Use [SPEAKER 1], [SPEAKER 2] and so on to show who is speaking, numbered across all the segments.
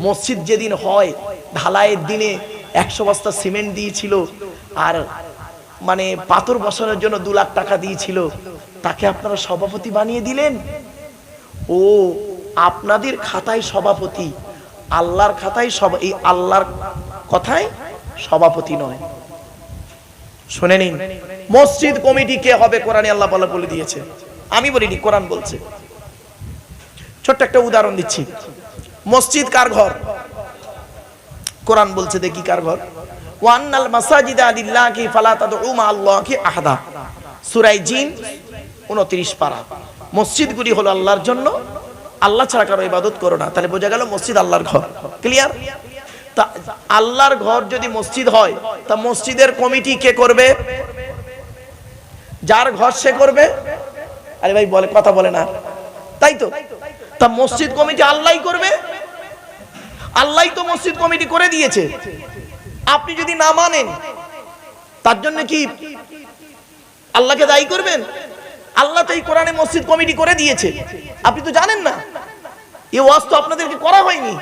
[SPEAKER 1] মসজিদ যেদিন হয়, ঢালাইয়ের দিনে একশো বস্তা সিমেন্ট দিয়েছিল আর মানে পাথর বসানোর জন্য দু লাখ টাকা দিয়েছিল। তাকে আপনারা সভাপতি বানিয়ে দিলেন? ও, আপনাদের খাতায় সভাপতি। আল্লাহর খাতায় সব, এই আল্লাহর কথায় সভাপতি নয়। শুনে নিন, মসজিদ কমিটি কে হবে কোরআনে আল্লাহ বলা বলে দিয়েছে। আমি বলিনি, কোরআন বলছে। ছোট্ট একটা উদাহরণ দিচ্ছি। মসজিদ কার ঘর? কোরআন বলছে দেখি কার ঘর? ওয়ান্নাল মাসাজিদা লিল্লাহি ফালা তাদউ মা আল্লাহি আহাদা। সূরা জিন 29 পারা। মসজিদগুলি হলো আল্লাহর জন্য। আল্লাহ ছাড়া কারও ইবাদত করো না। তাহলে বোঝা গেল মসজিদ আল্লাহর ঘর। ক্লিয়ার তা আল্লাহর ঘর যদি মসজিদ হয়, তা মসজিদের কমিটি কে করবে? যার ঘর সে করবে? আরে ভাই বলে, কথা বলে না। তাই তো? তা মসজিদ কমিটি আল্লাহই করবে? আল্লাহই তো মসজিদ কমিটি করে দিয়েছে। আপনি যদি না মানেন, তার জন্য কি আল্লাহকে দায়ী করবেন? আল্লাহ তো এই কোরআনে মসজিদ কমিটি করে দিয়েছে। আপনি তো জানেন না। এ ওয়াজ তো আপনাদেরকে করা হয়নি।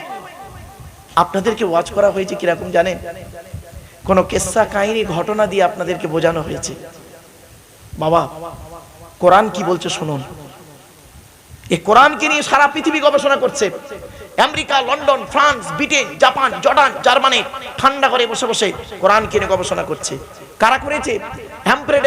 [SPEAKER 1] আপনাদেরকে ওয়াজ করা হয়েছে কীরকম জানেন? কোন কেসা কাহিনী, ঘটনা দিয়ে আপনাদেরকে বোঝানো হয়েছে। বাবা, কোরআন কি বলছে শুনুন। এ কোরআনকে নিয়ে সারা পৃথিবী গবেষণা করছে। America, London, France, Britain, Japan, Jordan, Germany ঠান্ডা করে বসে বসে কোরআনকে কিনে গবেষণা করছে। কারা করেছে? Humphrey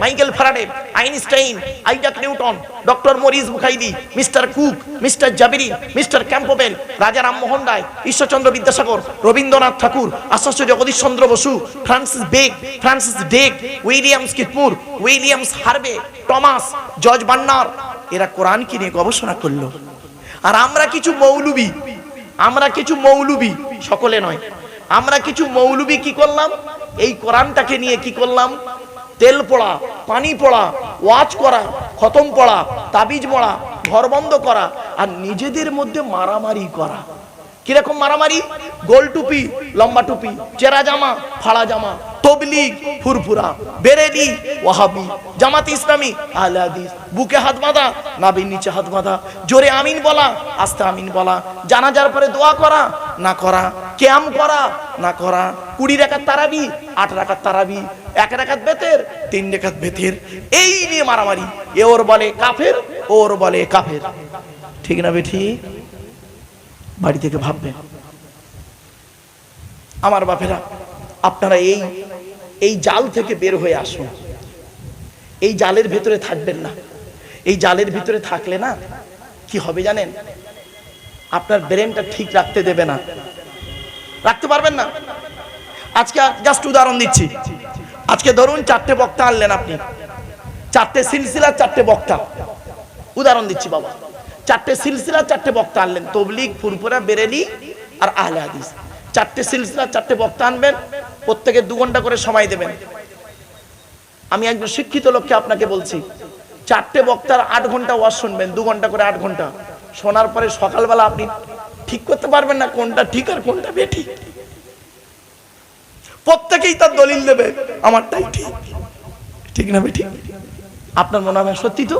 [SPEAKER 1] Michael Faraday, Einstein, Isaac Newton, doctor Morris মুখাইদি, mister Cook, mister জাবিরি, মিস্টার ক্যাম্পোবেল, রাজা রামমোহন রায়, ঈশ্বরচন্দ্র বিদ্যাসাগর, রবীন্দ্রনাথ ঠাকুর আশ্চর্য জগদীশ চন্দ্র বসু, ফ্রান্সিস বেগ, ফ্রান্সিস ডেক উইলিয়ামস কিতপুর উইলিয়ামস হার্বে, টমাস, জর্জ বান্নার, এরা কোরআনকে নিয়ে গবেষণা করল? আর আমরা কিছু মৌলবি, আমরা কিছু মৌলবি, সকলে নয়, আমরা কিছু মৌলবি কি করলাম? এই কোরআনটাকে নিয়ে কি করলাম? তেল পড়া, পানি পড়া, ওয়াজ করা, খতম পড়া, তাবিজ মড়া, ঘর বন্ধ করা আর নিজেদের মধ্যে মারামারি করা। কীরকম মারামারি? গোল টুপি, লম্বা টুপি, চেরা জামা, ফাড়া জামা তবলিগ ফুরফুরা, বেরেলি, ওয়াহাবি, জামাত ইসলামী, আহলে হাদিস, বুকে হাত বাঁধা, নাভির নিচে হাত বাঁধা, জোরে আমিন বলা, আস্তে আমিন বলা, জানাজার পরে দোয়া করা, না করা, ক্যাম করা, না করা, কুড়ি রাখাত তারাবি, আট রাখাত তারাবি, এক রাখাত বেতের, তিন রেখাত বেতের, এই নিয়ে মারামারি, এ ওর বলে কাফের ওর বলে কাফের। ঠিক না বেঠি? বাড়ি থেকে ভাববেন। আমার বাপেরা, আপনারা এই এই জাল থেকে বের হয়ে আসুন। এই জালের ভেতরে থাকবেন না। এই জালের ভিতরে থাকলে না, কি হবে জানেন? আপনার ব্রেনটা ঠিক রাখতে দেবে না। রাখতে পারবেন না? আজকে জাস্ট উদাহরণ দিচ্ছি। আজকে ধরুন চারটে বক্তা আনলেন আপনি। চারটে সিলসিলার চারটে বক্তা। উদাহরণ দিচ্ছি বাবা। চারটে সিলসিলা চারটে বক্তা আনলেন। তবলিক ফুরফুরা, বেরেলি আর আহলে হাদিস। চারটে সিলসিলা চারটে বক্তা আনবেন। প্রত্যেকে দু ঘণ্টা করে সময় দেবেন। আমি একজন শিক্ষিত লোককে আপনাকে বলছি, চারটে বক্তার আট ঘণ্টা ওয়াজ শুনবেন, দু ঘণ্টা করে আট ঘণ্টা। শোনার পরে সকালবেলা আপনি ঠিক করতে পারবেন না কোনটা ঠিক আর কোনটা বেঠিক। প্রত্যেকেই তার দলিল দেবে, আমারটাই ঠিক। ঠিক না বেঠিক? আপনার মনে হয় সত্যি তো?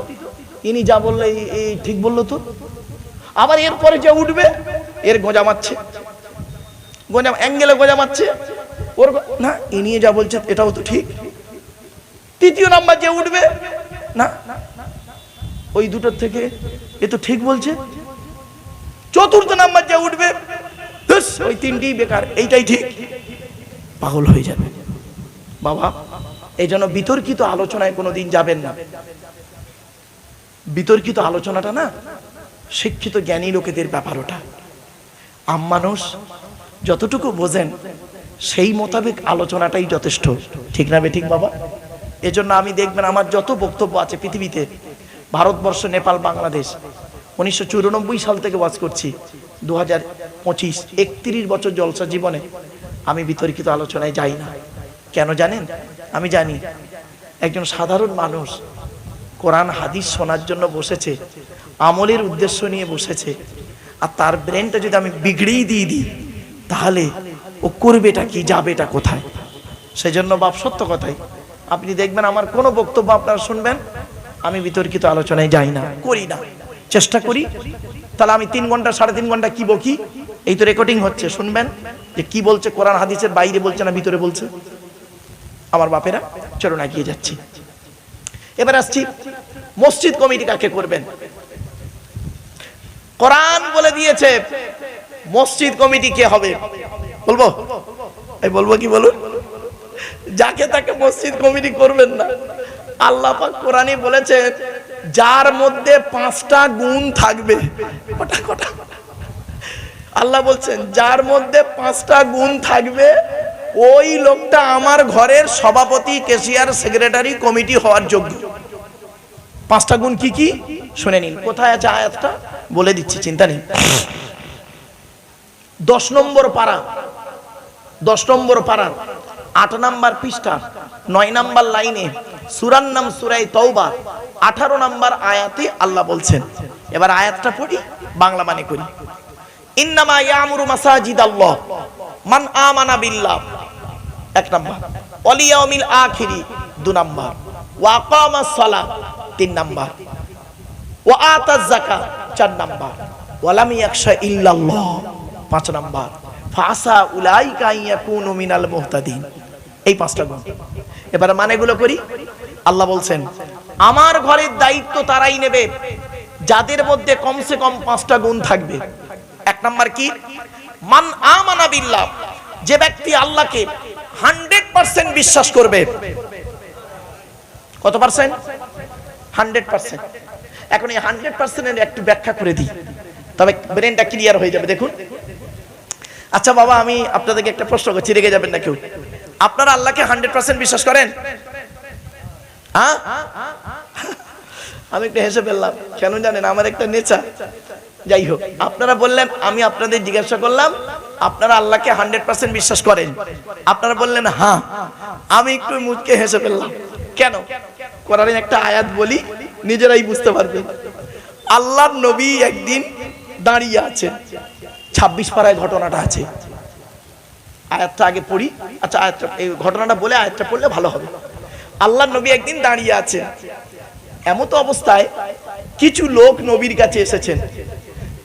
[SPEAKER 1] ইনি যা বললে এই ঠিক বলল তো? আবার এরপরে যে উঠবে, এর গোজা মারছে। গোজা অ্যাঙ্গেলে গোজা মারছে। ওর না ইনি যা বলছে, এটাও তো ঠিক। তৃতীয় নাম্বার যে উঠবে, না, ওই দুটোর থেকে এ তো ঠিক বলছে। চতুর্থ নাম্বার যে উঠবে ওই তিনটি বেকার, এইটাই ঠিক। পাগল হয়ে যাবে। বাবা, এই জন্য বিতর্কিত আলোচনায় কোনোদিন যাবেন না। বিতর্কিত আলোচনাটা না, শিক্ষিত জ্ঞানী লোকেদের ব্যাপার ওটা। আম মানুষ যতটুকু বোঝেন সেই মোতাবেক আলোচনাটাই যথেষ্ট। ঠিক না ঠিক বাবা? এজন্য আমি দেখবেন আমার যত বক্তব্য আছে পৃথিবীতে, ভারতবর্ষ, নেপাল, বাংলাদেশ, উনিশশো চুরানব্বই সাল থেকে ওয়াজ করছি দু হাজার পঁচিশ, একত্রিশ বছর জলসা জীবনে আমি বিতর্কিত আলোচনায় যাই না। কেন জানেন? আমি জানি, একজন সাধারণ মানুষ কোরআন, হাদিস শোনার জন্য বসেছে, আমলের উদ্দেশ্য নিয়ে বসেছে, আর তার ব্রেনটা যদি আমি বিগড়েই দিয়ে দিই, তাহলে ও করবেটা কি যাবেটা কোথায়? সেজন্য বাপ সত্য কথাই। আপনি দেখবেন আমার কোনো বক্তব্য আপনারা শুনবেন আমি বিতর্কিত আলোচনায় যাই না। করি না। চেষ্টা করি। তাহলে আমি তিন ঘণ্টা সাড়ে তিন ঘণ্টা কি বকি? এই তো রেকর্ডিং হচ্ছে শুনবেন যে কি বলছে কোরআন হাদিসের বাইরে বলছে না ভিতরে বলছে? আমার বাপেরা চলো না গিয়ে যাচ্ছি। এবার আসছি মসজিদ কমিটি কাকে করবেন? কোরআন বলে দিয়েছে মসজিদ কমিটি কে হবে? বলব? বলব কি বলুন? যাকে তাকে মসজিদ কমিটি করবেন না। আল্লাহ পাক কোরআনে বলেছেন, যার মধ্যে পাঁচটা গুণ থাকবে আল্লাহ বলছেন, যার মধ্যে পাঁচটা গুণ থাকবে, ওই লোকটা আমার ঘরের সভাপতি, কেশিয়ার সেক্রেটারি কমিটি হওয়ার যোগ্য। পাঁচটা গুণ কি কি? শুনে নিন, কোথায় আছে আয়াতটা? বলে দিচ্ছি, চিন্তা নেই। দশ নম্বর পাড়া দশ নম্বর পাড়ার, আট নাম্বার পৃষ্ঠা, নয় নাম্বার লাইনে সুরার নাম সুরাই তৌবা আঠারো নাম্বার আয়াতে আল্লাহ বলছেন। এবার আয়াতটা পড়ি, বাংলা মানে করি। মান বিল্লাহ। এক নাম্বার। অলিয়াউমিল আখিরি, দু সালাহ তিন চার পাঁচ নাম্বার। ফাসা উলাইকা ইয়াকুনু মিনাল মুহতাদিন। এই পাঁচটা গুণ এবার মানেগুলো করি। আল্লাহ বলছেন, আমার ঘরের দায়িত্ব তারাই নেবে। যাদের মধ্যে কমসে কম পাঁচটা গুণ থাকবে। এক নাম্বার কি? মান আমানা বিল্লাহ। যে ব্যক্তি আল্লাহকে হান্ড্রেড পার্সেন্ট বিশ্বাস করবে। কত পার্সেন্ট? Hundred percent. এখন এই হান্ড্রেড পার্সেন্টের একটু ব্যাখ্যা করে দিই। তবে ব্রেনটা ক্লিয়ার হয়ে যাবে, দেখুন। আচ্ছা বাবা, আমি আপনাদেরকে একটা প্রশ্ন করছি, রেগে যাবেন না কেউ? আপনারা আল্লাহকে হান্ড্রেড পার্সেন্ট বিশ্বাস করেন? হ্যাঁ? আমি একটু হেসে ফেললাম। কেন জানেন, আমার একটা নেচা। যাই হোক, আপনারা বললেন, আমি আপনাদের জিজ্ঞাসা করলাম, আপনারা আল্লাহকে হান্ড্রেড পার্সেন্ট বিশ্বাস করেন? আপনারা বললেন হ্যাঁ। আমি একটু মুচকে হেসে ফেললাম। কেন? কোরআনের একটা আয়াত বলি, নিজেরাই বুঝতে পারবে আল্লাহর নবী একদিন দাঁড়িয়ে আছে ছাব্বিশ পাড়ায় ঘটনাটা আছে। আয়াতটা আগে পড়ি। আচ্ছা আয়াতটা, এই ঘটনাটা বলে আয়াতটা পড়লে ভালো হবে। আল্লাহ নবী একদিন দাঁড়িয়ে আছে এমতো অবস্থায় কিছু লোক নবীর কাছে এসেছেন।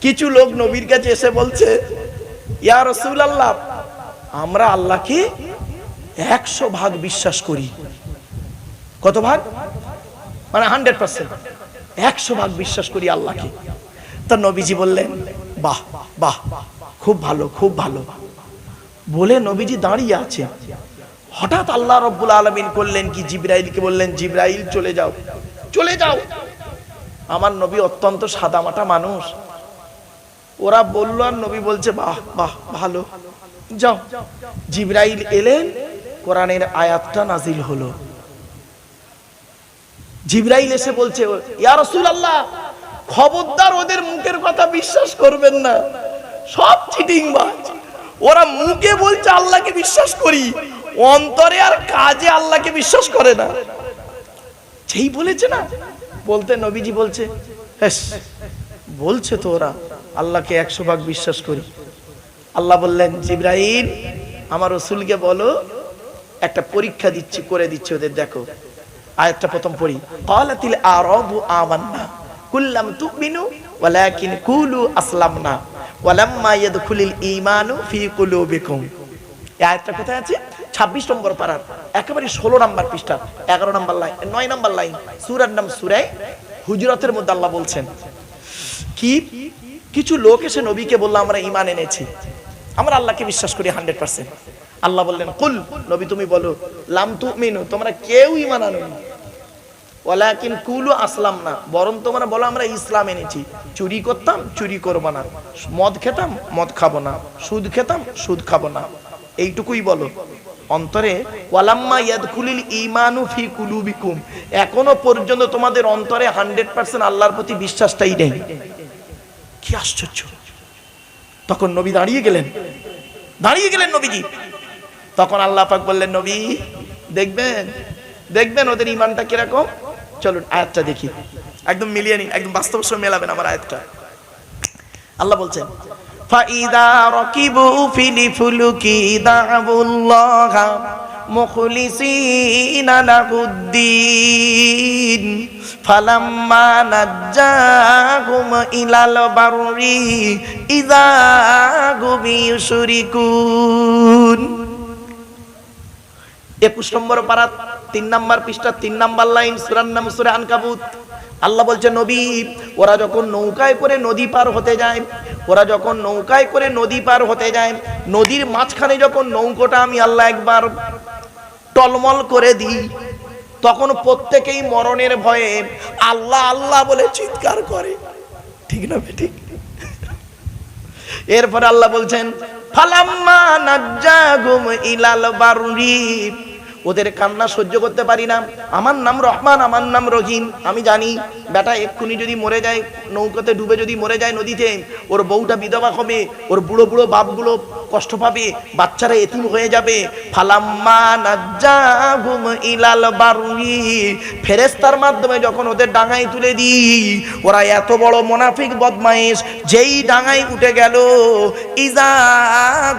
[SPEAKER 1] কিছু লোক নবীর কাছে এসে বলছে, ইয়া রসুল আল্লাহ আমরা আল্লাহকে একশো ভাগ বিশ্বাস করি। কত ভাগ? মানে হান্ড্রেড পার্সেন্ট। একশো ভাগ বিশ্বাস করি আল্লাহকে। তা নবীজি বললেন বাহ বাহ, খুব ভালো খুব ভালো। বলে নবীজি দাঁড়িয়ে আছে। হঠাৎ আল্লাহ রব্বুল আলমিন করলেন কি? জিব্রাইলকে বললেন, জিব্রাইল, চলে যাও চলে যাও। আমার নবী অত্যন্ত সাদামাটা মানুষ। ওরা বলল, আর নবী বলছে, বাহ বাহ, ভালো। যাও। জিব্রাইল এলেন, কোরআনের আয়াতটা নাজিল হলো। জিব্রাইল এসে বলছে, ইয়া রাসূলুল্লাহ খবরদার ওদের মুখের কথা বিশ্বাস করবেন না। সব চিটিং বাজ ওরা মুখে বলছে আল্লাহকে বিশ্বাস করি অন্তরে আর কাজে আল্লাহকে বিশ্বাস করে না। যেই বলেছে না? বলতে নবীজি বলছে "হেস, বলছে তো ওরা আল্লাহকে একশো ভাগ বিশ্বাস করি। আল্লাহ বললেন জিব্রাহিম আমার রসুলকে বলো একটা পরীক্ষা দিচ্ছি করে দিচ্ছি ওদের দেখো। আয়াতটা প্রথম পড়ি আর ক্বালাতিল আরাবু আমান্না। কুল্লাম তুমিনু, ওয়ালাকিন কুলু আসলামনা, ওয়ালাম্মা ইয়াদখুলিল ঈমানু ফি কুলুবিকুম। এই আয়াতটা কোথায় আছে? 26 নম্বর পারার একেবারে 16 নম্বর পৃষ্ঠা 11 নম্বর লাইন 9 নম্বর লাইন, সূরার নাম সূরা হুজরাতের মধ্যে আল্লাহ বলছেন, কি? কিছু লোক এসে নবীকে বলল, আমরা ঈমান এনেছি। আমরা আল্লাহকে বিশ্বাস করি 100% আল্লাহ বললেন, কুল, নবী তুমি বলো, লাম তুমিনু, তোমরা কেউ ঈমান আনোনি। ওয়ালাকিন কুলু আসলাম না বরং তোমরা বলো আমরা ইসলাম এনেছি। চুরি করতাম, চুরি করব না। মদ খেতাম, মদ খাব না। সুদ খেতাম, সুদ খাব না। এইটুকুই বলো। অন্তরে ওয়ালাম্মা ইয়াদখুলিল ঈমানু ফি কুলুবিকুম। এখনও পর্যন্ত তোমাদের অন্তরে 100% আল্লাহর প্রতি বিশ্বাসটাই নেই। কি আশ্চর্য। তখন নবী দাঁড়িয়ে গেলেন। দাঁড়িয়ে গেলেন নবীজি। তখন আল্লাহ পাক বললেন, নবী, দেখবেন দেখবেন ওদের ইমানটা কীরকম? চলুন আয়াতটা দেখি একদম মিলিয়ে নিন একদম বাস্তব সঙ্গে মেলাবেন আমার আয়াতটা আল্লাহ বলছেন فَإِذَا رَكِبُوا فِي الْفُلُكِ دَعَوُا اللَّهَ মুখলিসিনা লাহুদ্দিন ফালাম্মা নাজ্জাহুম ইলাল বাররি ইযা হুম ইউশরিকুন একুশ নম্বর পারা তিন নাম্বার পৃষ্ঠা, তিন নাম্বার লাইন সুরান নাম সুরা আনকাবুত। আল্লাহ বলছে, নবী, ওরা যখন নৌকায় করে নদী পার হতে যায়, ওরা যখন নৌকায় করে নদী পার হতে যায়, নদীর মাঝখানে যখন নৌকোটা আমি আল্লাহ একবার টলমল করে দিই, তখন প্রত্যেকেই মরণের ভয়ে আল্লাহ আল্লাহ বলে চিৎকার করে। ঠিক না ঠিক? এরপর আল্লাহ বলছেন, ফালাম্মা নাজ্জাগুম ইলাল বারুরি। ওদের কান্না সহ্য করতে পারি না। আমার নাম রহমান, আমার নাম রহিম। আমি জানি, বেটা, এক্ষুনি যদি মরে যায়, নৌকাতে ডুবে যদি মরে যায় নদীতে, ওর বউটা বিধবা হবে, ওর বুড়ো বুড়ো বাপগুলো কষ্ট পাবে, বাচ্চারা এতিম হয়ে যাবে। ইলাল ফেরেস্তার মাধ্যমে যখন ওদের ডাঙায় তুলে দিই, ওরা এত বড় মোনাফিক বদমাইশ যেই ডাঙায় উঠে গেল, ইজা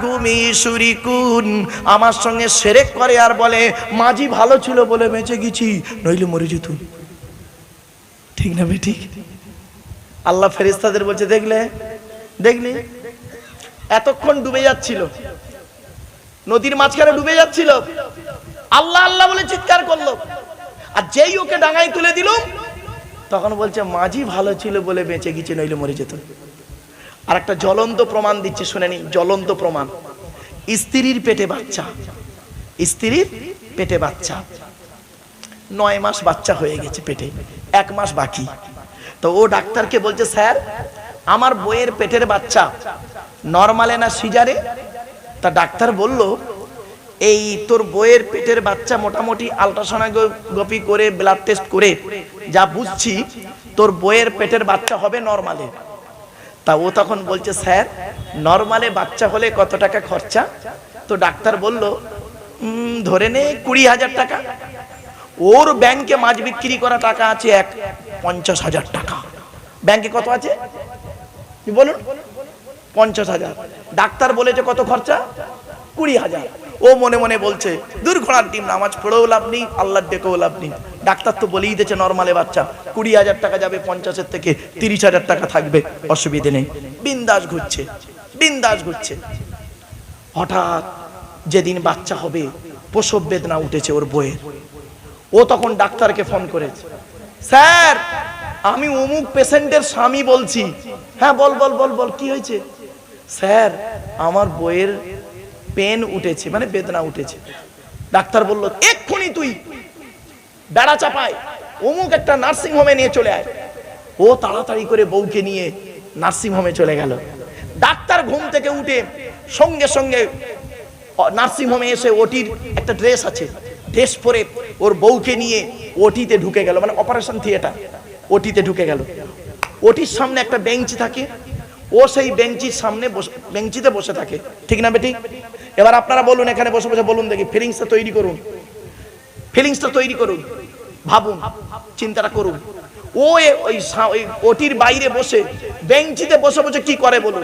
[SPEAKER 1] ঘুমি সুরিকুন আমার সঙ্গে সেরেক করে আর বলে মাঝি ভালো ছিল বলে বেঁচে গেছি, নইলে মরে যেত ঠিক না বে ঠিক আল্লাহ ফেরেস্তাদের বলছে, দেখলে? দেখলে? এতক্ষণ ডুবে যাচ্ছিল। নদীর মাঝখানে ডুবে যাচ্ছিল। আল্লাহ আল্লাহ বলে চিৎকার করল। আর যেই ওকে ডাঙায় তুলে দিল, তখন বলছে, মাঝি ভালো ছিল বলে বেঁচে গেছে, নইলে মরে যেত আর একটা জ্বলন্ত প্রমাণ দিচ্ছে, শুনে নি, জ্বলন্ত প্রমাণ। স্ত্রীর পেটে বাচ্চা। স্ত্রীর পেটে বাচ্চা। নয় মাস বাচ্চা হয়ে গেছে পেটে এক মাস বাকি। তো ও ডাক্তারকে বলছে স্যার আমার বইয়ের পেটের বাচ্চা নর্মালে না সিজারে? তা ডাক্তার বলল এই তোর বইয়ের পেটের বাচ্চা মোটামুটি আলট্রাসোনোগ্রাফি করে ব্লাড টেস্ট করে যা বুঝছি তোর বইয়ের পেটের বাচ্চা হবে নর্মালে তা ও তখন বলছে স্যার নর্মালে বাচ্চা হলে কত টাকা খরচা? তো ডাক্তার বলল "উম, ধরে নে কুড়ি হাজার টাকা। ওর ব্যাংকে মাছ বিক্রি করা টাকা আছে এক পঞ্চাশ হাজার টাকা। ব্যাংকে কত আছে? বলুন? পঞ্চাশ হাজার। ডাক্তার বলেছে কত খরচা? কুড়ি হাজার। ও মনে মনে বলছে, দূর ঘোড়ার ডিম, নামাজ পড়েও লাভ নেই আল্লাহ ডেকেও লাভ নেই। ডাক্তার তো বলেই দিয়েছে, নর্মালে বাচ্চা, কুড়ি হাজার টাকা যাবে, পঞ্চাশের থেকে তিরিশ হাজার টাকা থাকবে, অসুবিধে নেই। বিন্দাস ঘুরছে বিন্দাস ঘুরছে। হঠাৎ যেদিন বাচ্চা হবে, প্রসব বেদনা উঠেছে ওর বইয়ের ও তখন ডাক্তারকে ফোন করেছে। স্যার, আমি অমুক পেশেন্টের স্বামী বলছি। হ্যাঁ বল বল বল বল, কি হয়েছে? স্যার, আমার বইয়ের পেন উঠেছে মানে বেদনা উঠেছে। ডাক্তার বলল, এক্ষুনি তুই বেড়া চাপায়, অমুক একটা নার্সিং হোমে নিয়ে চলে আয়। ও তাড়াতাড়ি করে বউকে নিয়ে নার্সিং হোমে চলে গেল। ডাক্তার ঘুম থেকে উঠে সঙ্গে সঙ্গে নার্সিং হোমে এসে ওটির একটা ড্রেস আছে। ড্রেস পরে ওর বউকে নিয়ে ওটিতে ঢুকে গেল। মানে অপারেশন থিয়েটার। ওটিতে ঢুকে গেল। ওটির সামনে একটা বেঞ্চ থাকে। ও সেই বেঞ্চির সামনে বেঞ্চিতে বসে থাকে। ঠিক না বেটি? এবার আপনারা বলুন, এখানে বসে বসে বলুন দেখি। ফিলিংসটা তৈরি করুন। ফিলিংসটা তৈরি করুন। ভাবুন, চিন্তাটা করুন। ও ওই ওটির বাইরে বসে বেঞ্চিতে বসে বসে কি করে বলুন?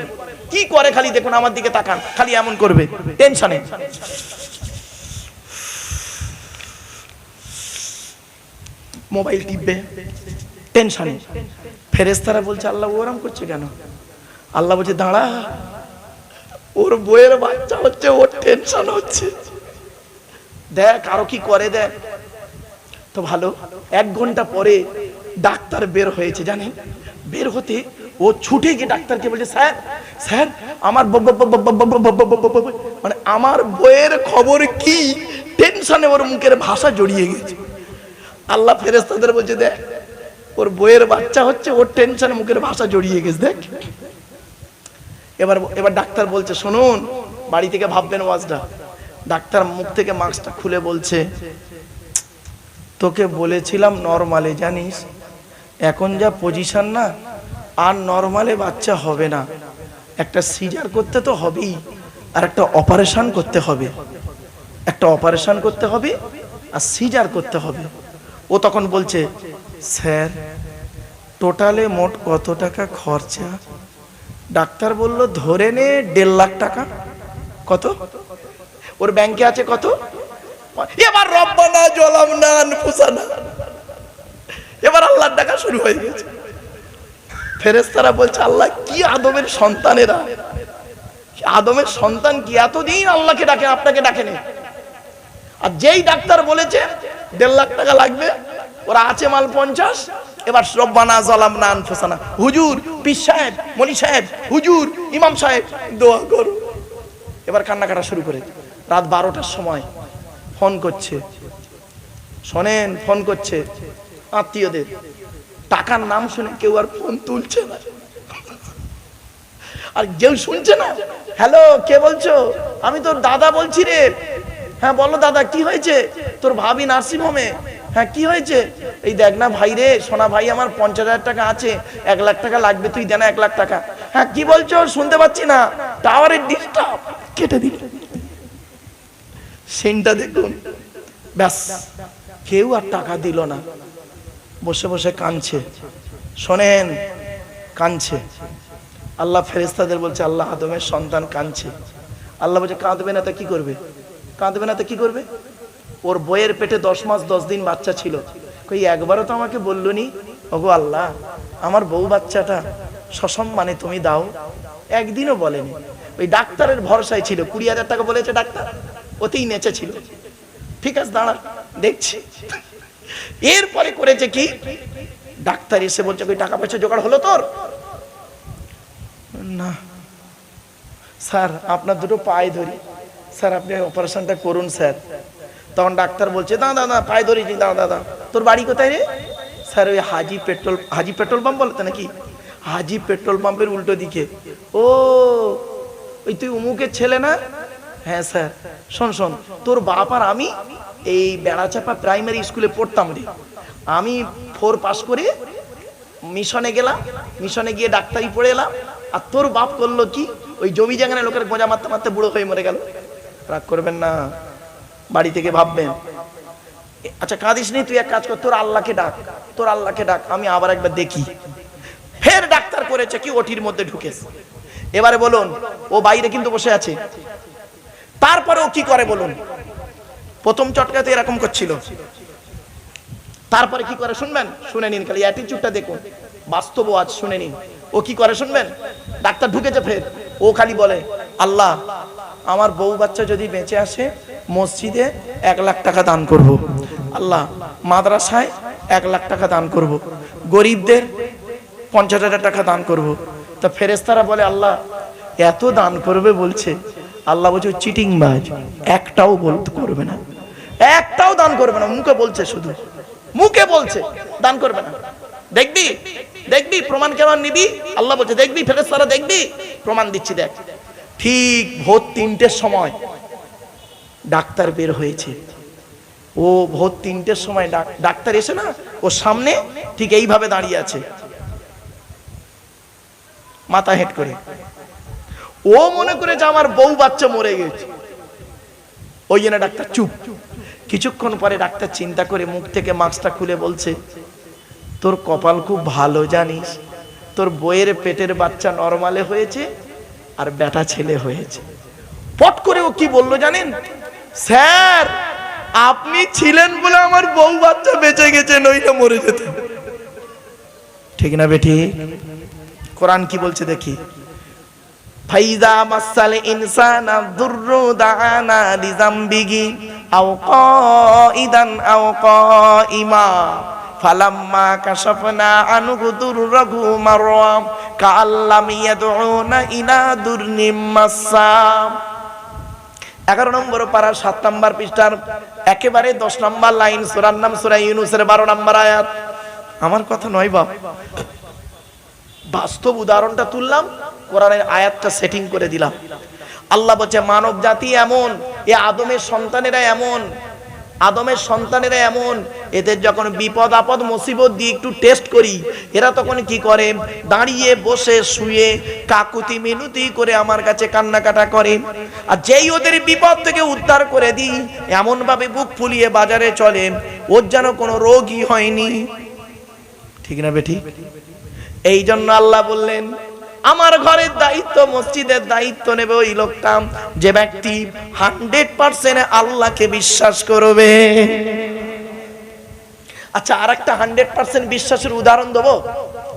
[SPEAKER 1] কি করে খালি? দেখুন, আমার দিকে তাকান। খালি এমন করবে। টেনশনে। মোবাইল টিপবে। টেনশনে। ফেরেস্তারা বলছে, আল্লাহ ওরম করছে কেন? আল্লাহ বলছে, দাঁড়া। ওর বইয়ের বাচ্চা হচ্ছে, ওর টেনশন হচ্ছে। দেখ, আরও কি করে দেখ। তো ভালো, এক ঘণ্টা পরে ডাক্তার বের হয়েছে, জানেন? বের হতে ও ছুটে গিয়ে ডাক্তারকে বলছে, স্যার স্যার আমার মানে আমার বইয়ের খবর কি টেনশনে ওর মুখের ভাষা জড়িয়ে গেছে আল্লাহ ফেরেস্তাদের বলছে দেখ ওর বইয়ের বাচ্চা হচ্ছে ওর টেনশনে মুখের ভাষা জড়িয়ে গেছে দেখ এবার এবার ডাক্তার বলছে শুনুন বাড়ি থেকে ভাববেন ওয়াজটা ডাক্তার মুখ থেকে মাস্কটা খুলে বলছে তোকে বলেছিলাম নর্মালে জানিস এখন যা পজিশন না আর নর্মালে বাচ্চা হবে না একটা সিজার করতে তো হবেই, আর একটা অপারেশন করতে হবে। একটা অপারেশন করতে হবে, আর সিজার করতে হবে। ও তখন বলছে, স্যার টোটালে মোট কত টাকা খরচা? ডাক্তার বলল, ধরে নে দেড় লাখ টাকা। কত? ওর ব্যাংকে আছে কত? এবার রব্বানা জলাম না এবার আল্লাহর টাকা শুরু হয়ে গেছে। ফেরেস্তারা বলছে, আল্লাহ, কি আদমের সন্তানেরা আদমের সন্তান কি এতদিন আল্লাহকে ডাকে, আপনাকে ডাকেনি? আর যেই ডাক্তার বলেছে, দেড় লাখ টাকা লাগবে, ওরা আছে মাল পঞ্চাশ, এবার রব্বানা জলাম না আনফোসানা। হুজুর, পীর সাহেব মনি সাহেব, হুজুর, ইমাম সাহেব, দোয়া করো। এবার কান্নাকাটা শুরু করে রাত বারোটার সময় ফোন করছে। শোনেন, ফোন করছে আত্মীয়দের। টাকার নাম শুনে কেউ আর ফোন তুলছে না। আর কেউ শুনছে না। হ্যালো, কে বলছো? আমি তোর দাদা বলছি রে। হ্যাঁ বলো দাদা, কি হয়েছে? তোর ভাবি নার্সিং হোমে। হ্যাঁ কি হয়েছে? এই দেখ না ভাই রে, সোনা ভাই আমার পঞ্চাশ হাজার টাকা আছে। এক লাখ টাকা লাগবে, তুই দেনা এক লাখ টাকা। হ্যাঁ কি বলছো? শুনতে পাচ্ছি না। টাওয়ারের ডিস্টার্ব কেটে দিল। সিনটা দেখুন। ব্যাস, কেউ আর টাকা দিল না। বসে বসে কাঁদছে। শোনেন, কাঁদছে। আল্লাহ ফেরেস্তাদের বলছে, আল্লাহ আদমের সন্তান কাঁদছে। আল্লাহ বলছে, কাঁদবে না তা কি করবে? কাঁদবে না তা কি করবে? ওর বইয়ের পেটে দশ মাস, দশ দিন বাচ্চা ছিল। কই, একবারও তো আমাকে বলল নি ওগো আল্লাহ, আমার বউ বাচ্চাটা সসম্মানে তুমি দাও। একদিনও বলেনি। ওই ডাক্তারের ভরসায় ছিল। কুড়ি হাজার টাকা বলেছে ডাক্তার। ওতেই নেচে ছিল। ঠিক আছে, দাঁড়া, দেখছি। এরপরে করেছে কি? ডাক্তার এসে বলছে টাকা পয়সা জোগাড় হলো তোর? না। স্যার, আপনার দুটো পায়ে ধরি। স্যার, আপনি অপারেশনটা করুন, স্যার। তখন ডাক্তার বলছে দাদা দাদা পায়ে ধরেছি দাদা দাদা তোর বাড়ি কোথায় রে? স্যার, ওই Haji petrol Haji petrol pump বলতে নাকি? হাজি পেট্রোল পাম্পের উল্টো দিকে। ও, ওই তুই উমুকের ছেলে না? হ্যাঁ স্যার। শোন শোন, তোর বাপ আর আমি এই বেড়াচাপা প্রাইমারি স্কুলে পড়তাম রে। আমি ফোর পাস করে মিশনে গেলাম মিশনে গিয়ে ডাক্তারি পড়ে এলাম। আর তোর বাপ করল কি? ওই জমি জায়গায় লোকের গোজা মারতে মারতে বুড়ো হয়ে মরে গেল। রাগ করবেন না, বাড়ি থেকে ভাববেন। আচ্ছা কাঁদিস নি, তুই এক কাজ কর, তোর আল্লাহকে ডাক, তোর আল্লাহকে ডাক, আমি আবার একবার দেখি। ফের ডাক্তার করেছে কি, ওটির মধ্যে ঢুকেছে। এবারে বলুন, ও বাইরে কিন্তু বসে আছে। তারপরে ও কি করে বলুন? প্রথম চটকাতে এরকম করছিল। তারপরে কি করে শুনবেন? শুনে নিন খালি অ্যাটিটিউডটা দেখুন। বাস্তব আজ শুনে নিন। ও কি করে শুনবেন? ডাক্তার ঢুকেছে ফের। ও খালি বলে, আল্লাহ, আমার বউ বাচ্চা যদি বেঁচে আসে, মসজিদে এক লাখ টাকা দান করব। আল্লাহ, মাদ্রাসায় এক লাখ টাকা দান করব। গরিবদের পঞ্চাশ হাজার টাকা দান করব। তা ফেরেস্তারা বলে, আল্লাহ, এত দান করবে বলছে। আল্লাহ বলছে চিটিং বাজ একটাও বলতে করবে না। একটাও দান করবে না, মুখে বলছে শুধু। মুখে বলছে, দান করবে না। দেখবি? দেখবি? প্রমাণ কেমন নিবি? আল্লাহ বলছে, দেখবি? ফেরেস্তারা দেখবি? প্রমাণ দিচ্ছি, দেখ। ঠিক ভোর তিনটের সময় ডাক্তার বের হয়েছে। ও ভোর তিনটের সময় ডাক- ডাক্তার এসে না ও সামনে ঠিক এইভাবে দাঁড়িয়ে আছে। মাথা হেঁট করে। ও মনে করে যে আমার বউ বাচ্চা মরে গেছে। ওই জন্য ডাক্তার চুপ চুপ। কিছুক্ষণ পরে ডাক্তার চিন্তা করে মুখ থেকে মাস্কটা খুলে বলছে, তোর কপাল খুব ভালো জানিস। তোর বইয়ের পেটের বাচ্চা নরমালে হয়েছে আর বেটা ছেলে হয়েছে। পট করে ও কি বলল জানেন? স্যার, আপনি ছিলেন বলে আমার বউ বাচ্চা বেঁচে গেছে, নইলে মরে যেত। ঠিক না বেটি? কোরআন কি বলছে দেখি। ফাইজা মাসাল ইনসানা দুররু দাআনা লিজামবিহি আও কাইদান আও কাইমা ফালাম্মা কাশাফনা আনহু দুররাহু মারওয়া কাআল্লাম ইয়াদউনা ইলা দুরনিম মাসাম। এগারো নম্বর পারা সাত নম্বর পৃষ্ঠার একেবারে দশ নম্বর লাইন, সুরার নাম সুরা ইউনুসের বারো নম্বর আয়াত। আমার কথা নয় বাপ। বাস্তব উদাহরণটা তুললাম, কোরআনের আয়াতটা সেটিং করে দিলাম। আল্লাহ বলছে, মানব জাতি এমন, এ আদমের সন্তানেরা এমন, আদমের সন্তানেরা এমন, এদের যখন বিপদ, আপদ, মুসিবত দিয়ে একটু টেস্ট করি, এরা তখন কি করে? দাঁড়িয়ে বসে, শুয়ে, কাকুতি মিনতি করে আমার কাছে কান্নাকাটা করে। আর যেই ওদের বিপদ থেকে উদ্ধার করে দিই এমন ভাবে বুক ফুলিয়ে বাজারে চলে, ওর যেন কোনো রোগই হয়নি। ঠিক না বেটি? এই জন্য আল্লাহ বললেন আমার ঘরের দায়িত্ব, মসজিদের দায়িত্ব নেবে ওই লোকটা। যে ব্যক্তি হান্ড্রেড পার্সেন্ট আল্লাহকে বিশ্বাস করবে। আচ্ছা আর একটা হান্ড্রেড পার্সেন্ট বিশ্বাসের উদাহরণ দেবো?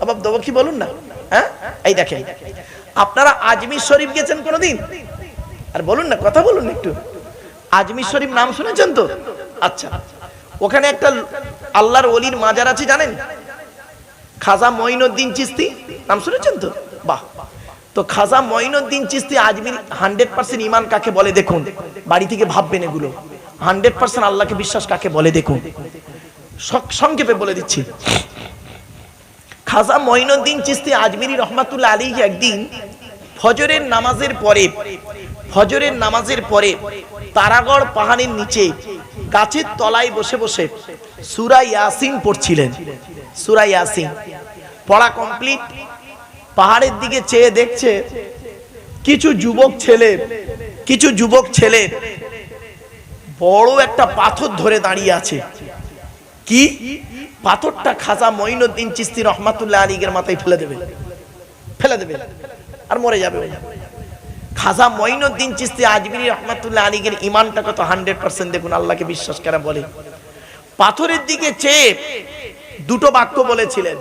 [SPEAKER 1] আবার দেবো কি বলুন না? হ্যাঁ? এই দেখেন, আপনারা আজমির শরীফ গেছেন কোনোদিন? আর বলুন না, কথা বলুন একটু। আজমির শরীফ নাম শুনেছেন তো? আচ্ছা ওখানে একটা আল্লাহর অলির মাজার আছে, জানেন? খাজা মঈনুদ্দিন চিস্তি, নাম শুনেছেন তো? বাহ। তো খাজা মঈনুদ্দিন চিস্তি আজমির হান্ড্রেড পার্সেন্ট ইমান কাকে বলে দেখুন? বাড়ি থেকে ভাববেন এগুলো। হান্ড্রেড পার্সেন্ট আল্লাহকে বিশ্বাস কাকে বলে দেখুন? সক- সংক্ষেপে বলে দিচ্ছি। খাজা মঈনুদ্দিন চিস্তি আজমিরি রহমাতুল্লাহ আলী একদিন ফজরের নামাজের পরে, ফজরের নামাজের পরে তারাগড় পাহাড়ের নিচে গাছের তলায় বসে বসে সুরা ইয়াসিন পড়ছিলেন। সুরা ইয়াসিন। পড়া কমপ্লিট। পাহাড়ের দিকে চেয়ে দেখছে কিছু যুবক ছেলে, কিছু যুবক ছেলে বড় একটা পাথর ধরে দাঁড়িয়ে আছে। কি? পাথরটা খাজা মঈনুদ্দিন চিস্তি রহমাতুল্লাহ আলীগের মাথায় ফেলে দেবে। ফেলে দেবে। আর মরে যাবে। খাজা মঈনুদ্দিন চিস্তি আজমিরি রহমাতুল্লাহ আলীগের ইমানটা কত হান্ড্রেড পার্সেন্ট দেখুন, আল্লাহকে বিশ্বাস করা বলে। পাথরের দিকে চেয়ে দুটো বাক্য বলেছিলেন।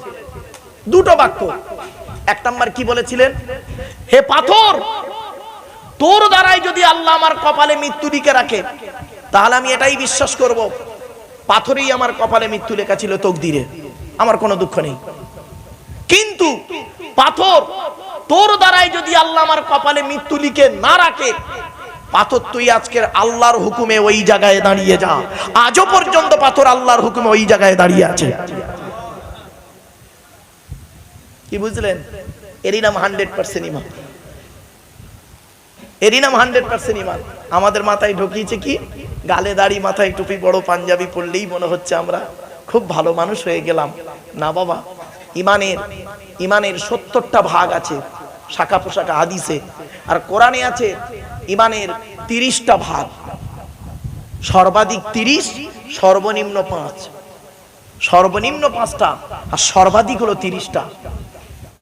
[SPEAKER 1] দুটো বাক্য। এক নাম্বার কি বলেছিলেন? হে পাথর, তোর দ্বারাই যদি আল্লাহ আমার কপালে মৃত্যু দিকে রাখে, তাহলে আমি এটাই বিশ্বাস করব। পাথরেই আমার কপালে মৃত্যু লেখা ছিল তকদিরে। আমার কোনো দুঃখ নেই। কিন্তু পাথর, তোর দ্বারাই যদি আল্লাহ আমার কপালে মৃত্যু লিখে না রাখে, পাথর তুই আজকের আল্লাহর হুকুমে ওই জায়গায় দাঁড়িয়ে যা। আজও পর্যন্ত পাথর আল্লাহর হুকুমে ওই জায়গায় দাঁড়িয়ে আছে। কি বুঝলেন? এরই নাম হান্ড্রেড পার্সেন্ট ইমান এরই নাম হান্ড্রেড পার্সেন্ট ইমান আমাদের মাথায় ঢুকিয়েছে কি? গালে দাড়ি, মাথায় টুপি, বড় পাঞ্জাবি পরলেই মনে হচ্ছে আমরা খুব ভালো মানুষ হয়ে গেলাম। না বাবা, ইমানের ইমানের সত্তরটা ভাগ আছে শাখা পোশাকা হাদিসে। আর কোরআনে আছে ইমানের তিরিশটা ভাগ। সর্বাধিক তিরিশ, সর্বনিম্ন পাঁচ। সর্বনিম্ন পাঁচটা আর সর্বাধিক হলো তিরিশটা।